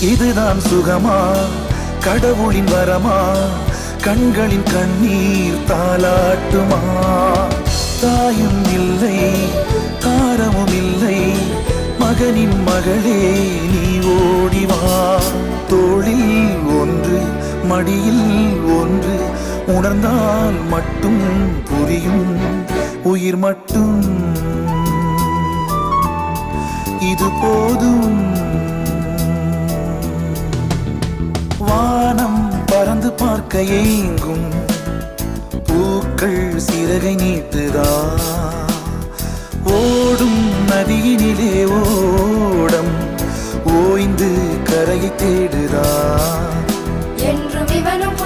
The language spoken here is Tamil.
இதுதான் சுகமா? கடவுளின் வரமா? கண்களின் கண்ணீர் தாலாட்டுமா தாயும் இல்லை தாரமும் இல்லை. மகனின் மகளே நீ ஓடிவா தோளில் ஒன்று மடியில் ஒன்று. உணர்ந்தால் மட்டும் புரியும். உயிர் மட்டும். இது போதும். வானம் பறந்து பார்க்க ஏங்கும். பூக்கள் சிறகை நீட்டுதா? ஓடும் நதியினிலே ஓடம். ஓய்ந்து கரையை தேடுதா? என்றும் இவனும்